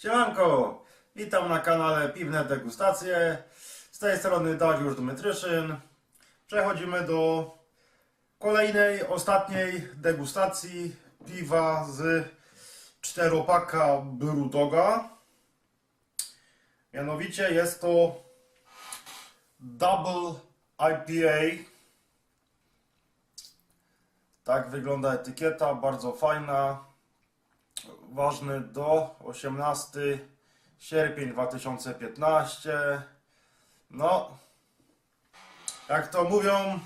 Siemanko, witam na kanale Piwne Degustacje. Z tej strony Dariusz Dmytryszyn. Przechodzimy do kolejnej, ostatniej degustacji piwa z czteropaka Brudoga. Mianowicie jest to Double IPA. Tak wygląda etykieta, bardzo fajna ważny do 18 sierpień 2015. No, jak to mówią,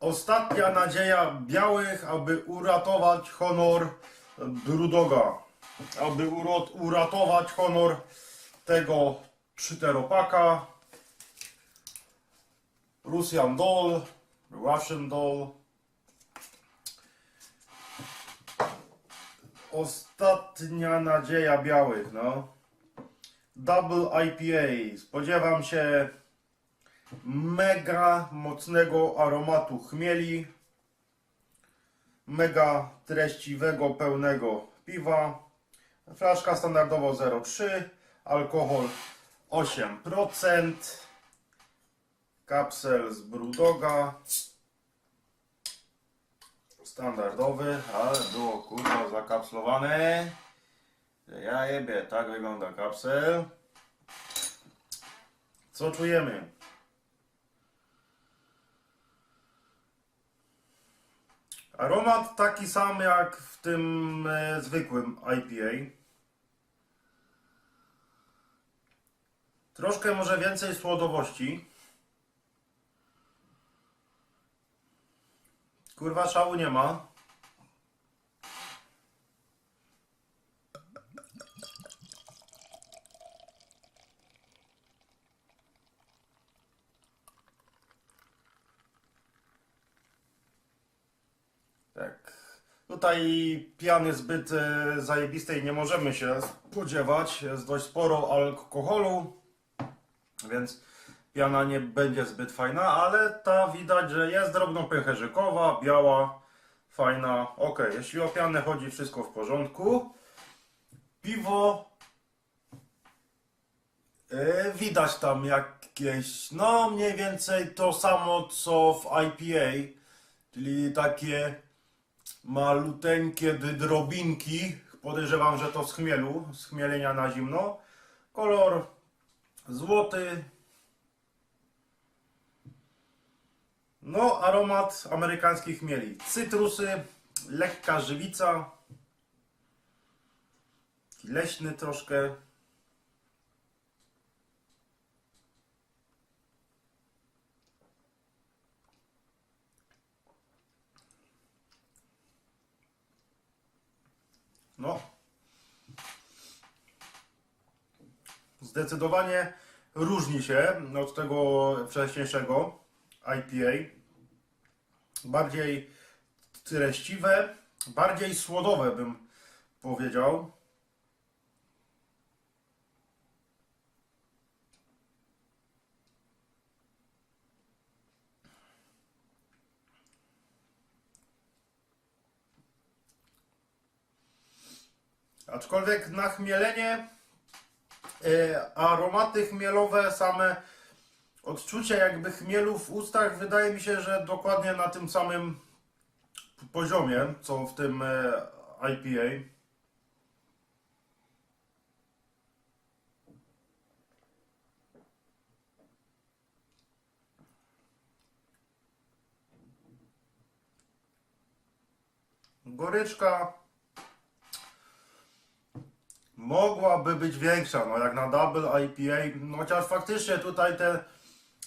ostatnia nadzieja białych, aby uratować honor Brudoga. Aby uratować honor tego czteropaka. Russian Doll, Russian Doll. Ostatnia nadzieja białych, no. Double IPA. Spodziewam się mega mocnego aromatu chmieli. Mega treściwego, pełnego piwa. Flaszka standardowo 0,3. Alkohol 8%. Kapsel z Brudoga standardowy, ale było kurwa zakapslowane. Ja jebie, tak wygląda kapsel. Co czujemy? Aromat taki sam jak w tym e, zwykłym IPA. Troszkę może więcej słodowości. Kurwa szału nie ma. Tak. Tutaj piany zbyt e, zajebistej nie możemy się spodziewać. Jest dość sporo alkoholu, więc piana nie będzie zbyt fajna, ale ta widać, że jest drobnopęcherzykowa, biała, fajna. Ok, jeśli o pianę chodzi, wszystko w porządku. Piwo e, widać tam jakieś, no mniej więcej to samo co w IPA, czyli takie maluteńkie drobinki. Podejrzewam, że to z chmielu, z chmielenia na zimno. Kolor złoty, No, aromat amerykańskich chmieli. Cytrusy, lekka żywica, leśny troszkę. No. Zdecydowanie różni się od tego wcześniejszego IPA bardziej treściwe, bardziej słodowe bym powiedział. Aczkolwiek na chmielenie e, aromaty chmielowe same odczucie jakby chmielu w ustach wydaje mi się, że dokładnie na tym samym poziomie, co w tym e, IPA. Goryczka mogłaby być większa, no jak na double IPA, no chociaż faktycznie tutaj te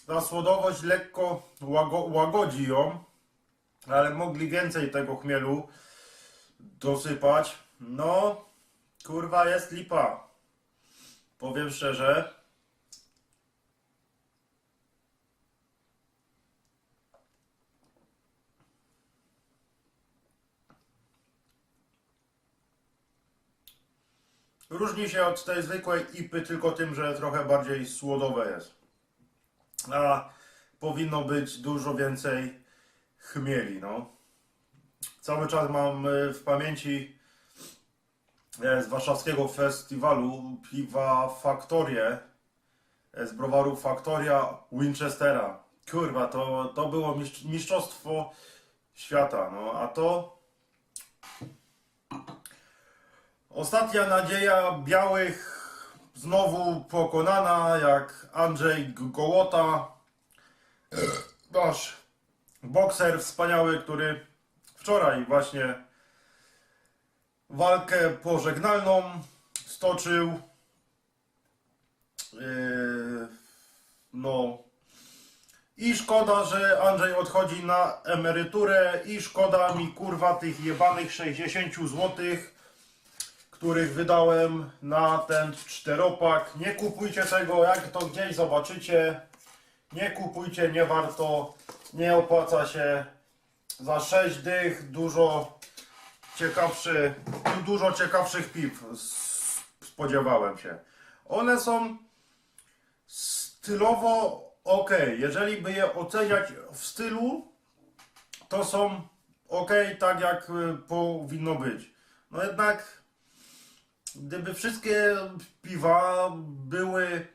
ta słodowość lekko łago, łagodzi ją, ale mogli więcej tego chmielu dosypać. No, kurwa jest lipa. Powiem szczerze. Różni się od tej zwykłej ipy tylko tym, że trochę bardziej słodowe jest a powinno być dużo więcej chmieli, no. Cały czas mam y, w pamięci e, z warszawskiego festiwalu piwa Faktorie e, z browaru Faktoria Winchestera. Kurwa, to, to było mistrz- mistrzostwo świata, no a to ostatnia nadzieja białych znowu pokonana jak Andrzej Gołota nasz bokser wspaniały, który wczoraj właśnie walkę pożegnalną stoczył. Yy, no. I szkoda, że Andrzej odchodzi na emeryturę i szkoda mi kurwa tych jebanych 60 złotych, których wydałem na ten czteropak. Nie kupujcie tego, jak to gdzieś zobaczycie. Nie kupujcie, nie warto, nie opłaca się. Za 6 dych dużo ciekawszy, dużo ciekawszych piw spodziewałem się. One są stylowo ok. Jeżeli by je oceniać w stylu, to są ok, tak jak y, powinno być. No jednak, gdyby wszystkie piwa były e,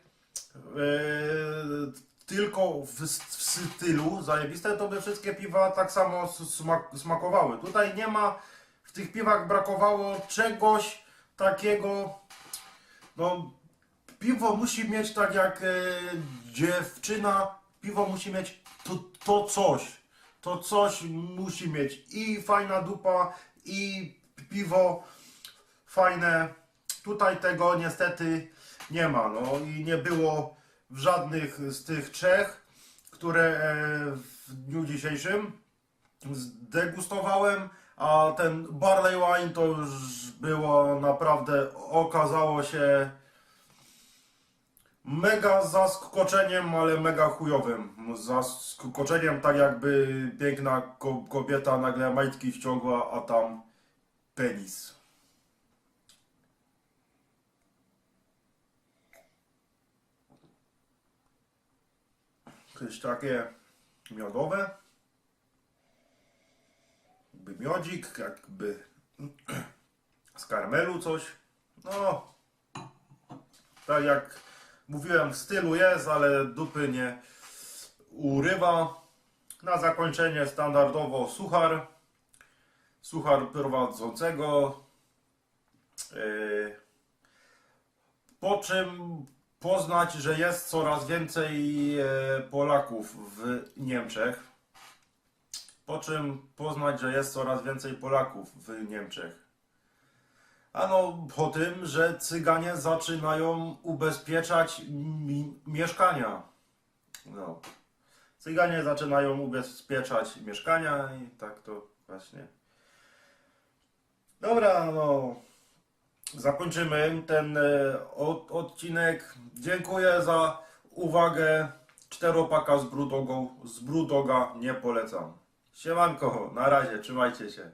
tylko w, w stylu zajebiste, to by wszystkie piwa tak samo smak, smakowały. Tutaj nie ma, w tych piwach brakowało czegoś takiego, no piwo musi mieć tak jak e, dziewczyna, piwo musi mieć to, to coś, to coś musi mieć i fajna dupa i piwo fajne. Tutaj tego niestety nie ma, no i nie było w żadnych z tych trzech, które e, w dniu dzisiejszym zdegustowałem, a ten Barley Wine to już było naprawdę, okazało się mega zaskoczeniem, ale mega chujowym. Zaskoczeniem tak jakby piękna ko kobieta nagle majtki ściągła, a tam penis. Jakieś takie miodowe. Jakby miodzik, jakby z karmelu coś. No, tak jak mówiłem, w stylu jest, ale dupy nie urywa. Na zakończenie standardowo suchar. Suchar prowadzącego. Yy, po czym poznać, że jest coraz więcej e, Polaków w Niemczech. Po czym poznać, że jest coraz więcej Polaków w Niemczech. Ano po tym, że Cyganie zaczynają ubezpieczać mi mieszkania. No. Cyganie zaczynają ubezpieczać mieszkania i tak to właśnie. Dobra, no. Zakończymy ten e, od, odcinek. Dziękuję za uwagę. Czteropaka z Brudogą, z Brudoga nie polecam. Siemanko, na razie, trzymajcie się.